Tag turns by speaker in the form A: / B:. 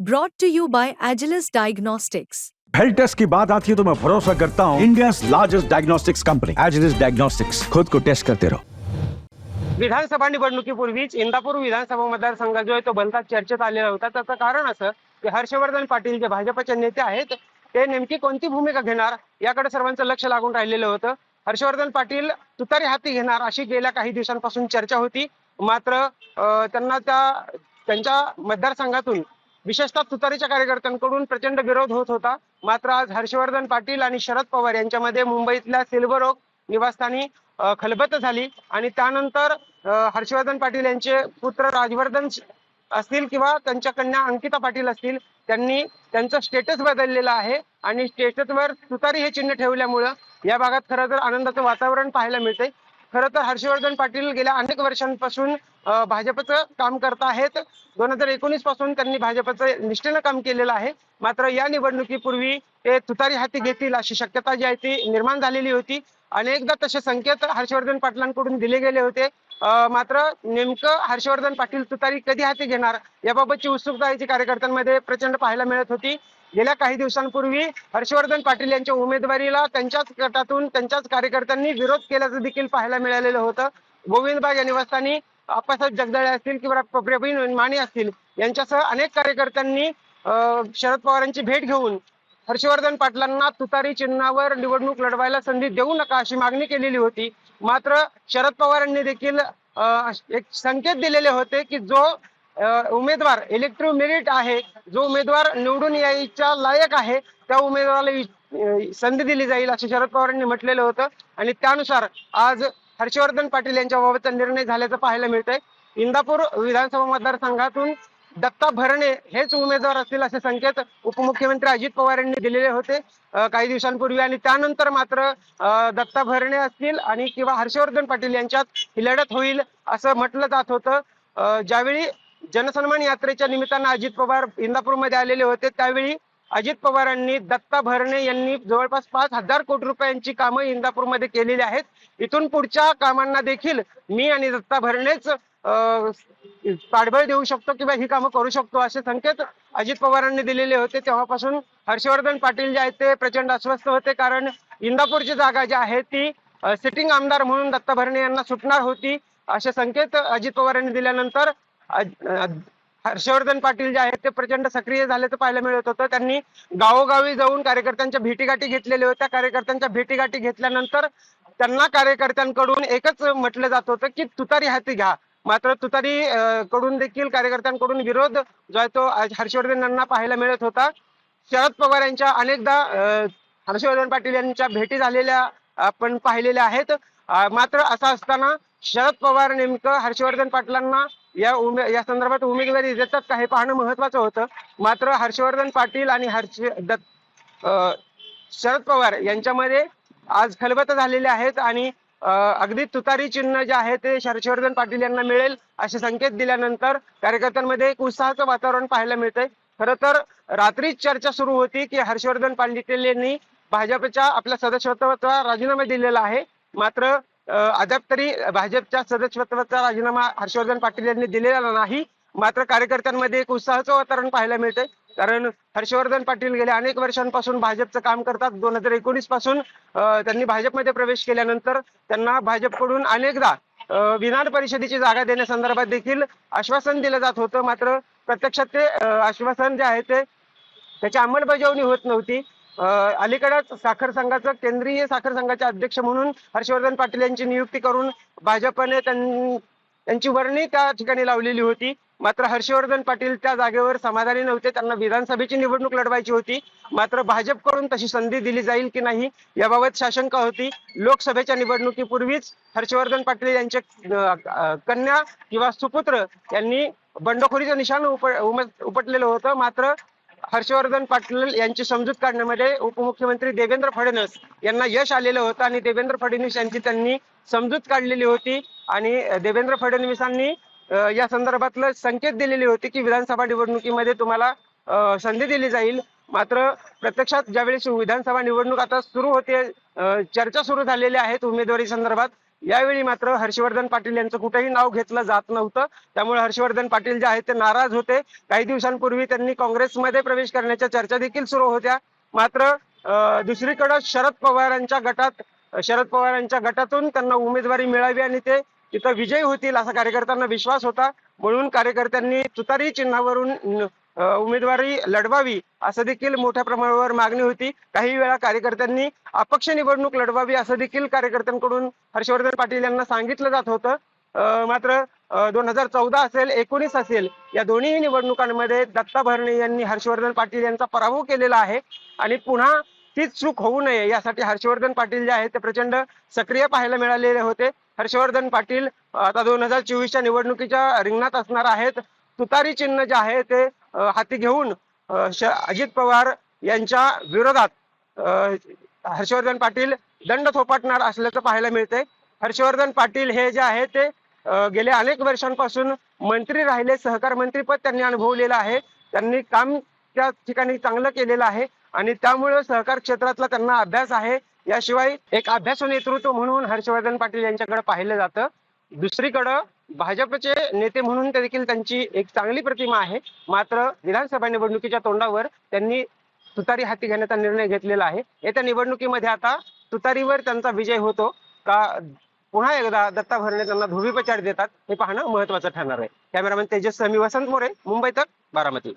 A: Brought to you by Agilus Diagnostics.
B: Health test की बात आती है तो मैं भरोसा करता हूँ India largest diagnostics company Agilus diagnostics खुद को टेस्ट करते रहो
C: विधानसभा निवडणुकीपूर्वीच इंदापूर विधानसभा मतदारसंघ जो आहे तो भलताच चर्चेत आलेला होता. त्याचं कारण असं की हर्षवर्धन पाटील जे भाजपचे नेते आहेत ते नेमकी कोणती भूमिका घेणार याकडे सर्वांचं लक्ष लागून राहिलेलं होतं. हर्षवर्धन पाटील तुतारी हाती घेणार अशी गेल्या काही दिवसांपासून चर्चा होती. मात्र त्यांना त्या त्यांच्या मतदारसंघातून विशेषतः तुतारीच्या कार्यकर्त्यांकडून प्रचंड विरोध होत होता. मात्र आज हर्षवर्धन पाटील आणि शरद पवार यांच्यामध्ये मुंबईतल्या सिल्वर ओक निवासस्थानी खलबत झाली. आणि त्यानंतर हर्षवर्धन पाटील यांचे पुत्र राजवर्धन असतील किंवा त्यांच्या कन्या अंकिता पाटील असतील त्यांनी त्यांचा स्टेटस बदललेला आहे. आणि स्टेटसवर तुतारी हे चिन्ह ठेवल्यामुळं या भागात खरं तर आनंदाचं वातावरण पाहायला मिळतंय. खरं तर हर्षवर्धन पाटील गेल्या अनेक वर्षांपासून भाजपचं काम करत आहेत. दोन हजार एकोणीसपासून त्यांनी भाजपचं निष्ठेनं काम केलेलं आहे. मात्र या निवडणुकीपूर्वी ते तुतारी हाती घेतील अशी शक्यता जी आहे ती निर्माण झालेली होती. अनेकदा तसे संकेत हर्षवर्धन पाटलांकडून दिले गेले होते. मात्र नेमकं हर्षवर्धन पाटील तुतारी कधी हाती घेणार याबाबतची उत्सुकता याची कार्यकर्त्यांमध्ये प्रचंड पाहायला मिळत होती. गेल्या काही दिवसांपूर्वी हर्षवर्धन पाटील यांच्या उमेदवारीला त्यांच्याच गटातून त्यांच्याच कार्यकर्त्यांनी विरोध केल्याचं देखील पाहायला मिळालेलं होतं. गोविंदबाग या निवासस्थानी आप्पासाहेब जगदाळे असतील किंवा प्रवीण माने असतील यांच्यासह अनेक कार्यकर्त्यांनी शरद पवारांची भेट घेऊन हर्षवर्धन पाटलांना तुतारी चिन्हावर निवडणूक लढवायला संधी देऊ नका अशी मागणी केलेली होती. मात्र शरद पवारांनी देखील एक संकेत दिलेले होते की जो उमेदवार इलेक्ट्रिक मेरिट आहे जो उमेदवार निवडून यायच्या लायक आहे त्या उमेदवाराला संधी दिली जाईल असं शरद पवारांनी म्हटलेलं होतं. आणि त्यानुसार आज हर्षवर्धन पाटील यांच्याबाबतचा निर्णय झाल्याचं पाहायला मिळतंय. इंदापूर विधानसभा मतदारसंघातून दत्ता भरणे हेच उमेदवार असतील असे संकेत उपमुख्यमंत्री अजित पवार यांनी दिलेले होते. काही दिवसांपूर्वी आणि त्यानंतर मात्र दत्ता भरणे असतील आणि किंवा हर्षवर्धन पाटील यांच्यात ही लढत होईल असं म्हटलं जात होतं. ज्यावेळी जनसन्मान यात्रेच्या निमित्तानं अजित पवार इंदापूरमध्ये आलेले होते त्यावेळी अजित पवारांनी दत्ता भरणे यांनी जवळपास पाच हजार कोटी रुपयांची कामं इंदापूरमध्ये केलेली आहेत. इथून पुढच्या कामांना देखील मी आणि दत्ता भरणेच पाठबळ देऊ शकतो किंवा ही कामं करू शकतो असे संकेत अजित पवारांनी दिलेले होते. तेव्हापासून हर्षवर्धन पाटील जे आहेत ते प्रचंड अस्वस्थ होते कारण इंदापूरची जागा जी आहे ती सिटिंग आमदार म्हणून दत्ता भरणे यांना सुटणार होती असे संकेत अजित पवार यांनी दिल्यानंतर हर्षवर्धन पाटील जे आहेत ते प्रचंड सक्रिय झाल्याचं पाहायला मिळत होतं. त्यांनी गावोगावी जाऊन कार्यकर्त्यांच्या भेटीगाठी घेतलेल्या होत्या. कार्यकर्त्यांच्या भेटीगाठी घेतल्यानंतर त्यांना कार्यकर्त्यांकडून एकच म्हटलं जात होतं की तुतारी हाती घ्या. मात्र तुतारी कडून देखील कार्यकर्त्यांकडून विरोध जो आहे तो हर्षवर्धन यांना पाहायला मिळत होता. शरद पवार यांच्या अनेकदा हर्षवर्धन पाटील यांच्या भेटी झालेल्या आपण पाहिलेल्या आहेत. मात्र असं असताना शरद पवार नेमकं हर्षवर्धन पाटलांना या उमे या संदर्भात उमेदवारी देतात का हे पाहणं महत्वाचं होतं. मात्र हर्षवर्धन पाटील आणि हर्ष दत्त शरद पवार यांच्यामध्ये आज खलबत झालेले आहेत आणि अगदी तुतारी चिन्ह जे आहे ते हर्षवर्धन पाटील यांना मिळेल असे संकेत दिल्यानंतर कार्यकर्त्यांमध्ये एक उत्साहाचं वातावरण पाहायला मिळतंय. खरं तर रात्रीच चर्चा सुरू होती की हर्षवर्धन पाटील यांनी भाजपच्या आपल्या सदस्यत्वाचा राजीनामा दिलेला आहे. मात्र अद्याप तरी भाजपच्या सदस्यत्वाचा राजीनामा हर्षवर्धन पाटील यांनी दिलेला नाही. मात्र कार्यकर्त्यांमध्ये एक उत्साहाचं वातावरण पाहायला मिळतंय. कारण हर्षवर्धन पाटील गेल्या अनेक वर्षांपासून भाजपचं काम करतात. दोन हजार एकोणीसपासून त्यांनी भाजपमध्ये प्रवेश केल्यानंतर त्यांना भाजपकडून अनेकदा विधान परिषदेची जागा देण्यासंदर्भात देखील आश्वासन दिलं जात होतं. मात्र प्रत्यक्षात ते आश्वासन जे आहे ते त्याची अंमलबजावणी होत नव्हती. अलीकडेच साखर संघाचं केंद्रीय साखर संघाचे अध्यक्ष म्हणून हर्षवर्धन पाटील यांची नियुक्ती करून भाजपने त्यांची वर्णी त्या ठिकाणी लावलेली होती. मात्र हर्षवर्धन पाटील त्या जागेवर समाधानी नव्हते. त्यांना विधानसभेची निवडणूक लढवायची होती. मात्र भाजपकडून तशी संधी दिली जाईल की नाही याबाबत साशंका होती. लोकसभेच्या निवडणुकीपूर्वीच हर्षवर्धन पाटील यांचे कन्या किंवा सुपुत्र यांनी बंडखोरीचं निशाण उप उमट- उपटलेलं होतं. मात्र हर्षवर्धन पाटील यांची समजूत काढण्यामध्ये उपमुख्यमंत्री देवेंद्र फडणवीस यांना यश आलेलं होतं आणि देवेंद्र फडणवीस यांची त्यांनी समजूत काढलेली होती. आणि देवेंद्र फडणवीसांनी या संदर्भातलं संकेत दिलेले होते की विधानसभा निवडणुकीमध्ये तुम्हाला संधी दिली जाईल. मात्र प्रत्यक्षात ज्यावेळेस विधानसभा निवडणूक आता सुरू होते चर्चा सुरू झालेल्या आहेत उमेदवारी संदर्भात यावेळी मात्र हर्षवर्धन पाटील यांचं कुठेही नाव घेतलं जात नव्हतं. त्यामुळे हर्षवर्धन पाटील जे आहेत ते नाराज होते. काही दिवसांपूर्वी त्यांनी काँग्रेसमध्ये प्रवेश करण्याच्या चर्चा देखील सुरू होत्या. मात्र अं, दुसरीकडे शरद पवारांच्या गटात शरद पवारांच्या गटातून त्यांना उमेदवारी मिळावी आणि ते तिथं विजयी होतील असा कार्यकर्त्यांना विश्वास होता. म्हणून कार्यकर्त्यांनी तुतारी चिन्हावरून उमेदवारी लढवावी असं देखील मोठ्या प्रमाणावर मागणी होती. काही वेळा कार्यकर्त्यांनी अपक्ष निवडणूक लढवावी असं देखील कार्यकर्त्यांकडून हर्षवर्धन पाटील यांना सांगितलं जात होतं. मात्र दोन हजार चौदा असेल एकोणीस असेल या दोन्ही निवडणुकांमध्ये दत्ता भरणे यांनी हर्षवर्धन पाटील यांचा पराभव केलेला आहे आणि पुन्हा तीच चूक होऊ नये यासाठी हर्षवर्धन पाटील जे आहेत ते प्रचंड सक्रिय पाहायला मिळालेले होते. हर्षवर्धन पाटील आता दोन हजार चोवीसच्या निवडणुकीच्या रिंगणात असणार आहेत. तुतारी चिन्ह जे आहे ते हाती घेऊन श- अजित पवार यांच्या विरोधात हर्षवर्धन पाटील दंड थोपटणार असल्याचं पाहायला मिळतंय. हर्षवर्धन पाटील हे जे आहे ते गेल्या अनेक वर्षांपासून मंत्री राहिले सहकार मंत्रीपद त्यांनी अनुभवलेलं आहे. त्यांनी काम त्या ठिकाणी चांगलं केलेलं आहे आणि त्यामुळे सहकार क्षेत्रातला त्यांना अभ्यास आहे. याशिवाय एक अभ्यास नेतृत्व म्हणून हर्षवर्धन पाटील यांच्याकडे पाहिलं जातं. दुसरीकडं भाजपचे नेते म्हणून ते देखील त्यांची एक चांगली प्रतिमा आहे. मात्र विधानसभा निवडणुकीच्या तोंडावर त्यांनी तुतारी हाती घेण्याचा निर्णय घेतलेला आहे. येत्या निवडणुकीमध्ये आता तुतारीवर त्यांचा विजय होतो का पुन्हा एकदा दत्ता भरणे त्यांना धोबीपचार देतात हे पाहणं महत्वाचं ठरणार आहे. कॅमेरामॅन तेजस वसंत मोरे मुंबई तक बारामती.